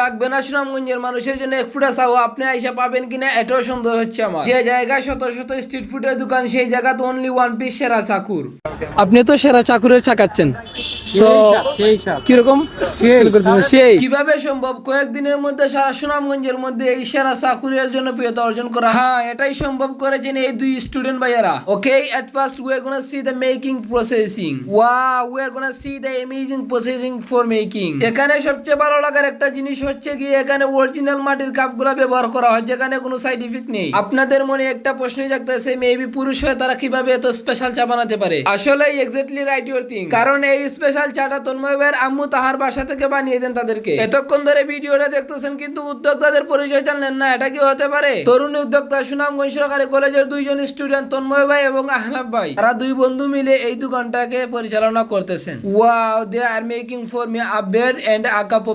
থাকবে না সুনামগঞ্জের মানুষের জন্য এক ফুটা চাও। আপনি আইসা পাবেন কিনা এটাও সন্দেহ হচ্ছে আমার। যে জায়গায় শত শত স্ট্রিট ফুডের দোকান, সেই জায়গাতে অনলি ওয়ান পিস সেরা চাকুর। আপনি তো সেরা চাকুরের চাকাচ্ছেন। সো কীরকম? সেই। কীভাবে সম্ভব? কয়েকদিনের মধ্যে সারা সুনামগঞ্জের মধ্যে এই সেরা চাকুরিয়ার জন্য প্রিয়তা অর্জন করা। হ্যাঁ এটাই সম্ভব করেছেন এই দুই স্টুডেন্ট ভাইয়ারা। Okay at first we are gonna see the making processing wow we are gonna see the amazing processing for making এখানে সবচেয়ে ভালো লাগার একটা জিনিস হচ্ছে কি এখানে অরিজিনাল মাটির কাপগুলো ব্যবহার করা হয় যেখানে কোনো সাইড ইফেক্ট নেই। আপনাদের মনে একটা প্রশ্নই জাগতেছে মেবি পুরুষ হয়ে তারা কীভাবে এত স্পেশাল চা বানাতে পারে? আসলে এক্স্যাক্টলি রাইট ইউর থিং কারণ এই স্পেশাল চাটা তন্ময় ভাইয়ের আম্মু তাহার বাসা থেকে বানিয়ে দেন তাদেরকে। এতক্ষণ ধরে ভিডিওটা দেখতেছেন, কিন্তু উদ্যোক্তাদের পরিচয় জানলেন না, এটা কি হতে পারে? তরুণী উদ্যোক্তা সুনামগঞ্জ সরকারি কলেজের দুইজন স্টুডেন্ট তন্ময় ভাই এবং আহনাব ভাই। তারা দুই বন্ধু মিলে এই দোকানটাকে পরিচালনা করতেছেন। Wow they are making for me a bed and a cup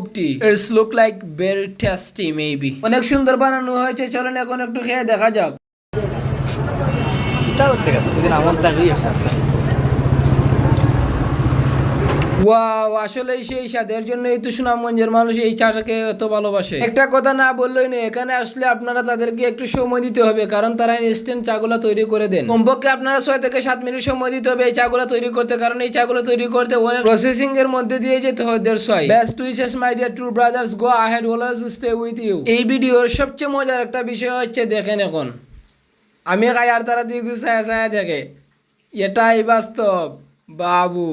it's look like very tasty maybe অনেক সুন্দর বানানো হয়েছে, চলেন এখন একটু খেয়ে দেখা যাক। আমার ওয়াও আসলে সেই স্বাদের জন্য এই তো সুনামগঞ্জের মানুষ এই চাটাকে এত ভালোবাসে। একটা কথা না বললেই নেই এখানে আসলে আপনারা তাদেরকে একটু সময় দিতে হবে কারণ তারা ইনস্ট্যান্ট চাগুলা তৈরি করে দেন। কমপক্ষে আপনারা ছয় থেকে সাত মিনিট সময় দিতে হবে এই চাগুলা তৈরি করতে কারণ এই চাগুলা তৈরি করতে অনেক প্রসেসিং এর মধ্যে দিয়ে যেতে হয় দেড় ছয় best wishes my dear two brothers go ahead always stay with you এই ভিডিওর সবচেয়ে মজার একটা বিষয় হচ্ছে দেখেন এখন। আমি খাই আর তারা দিয়ে ছায়া ছায়া দেখে। এটাই বাস্তব বাবু।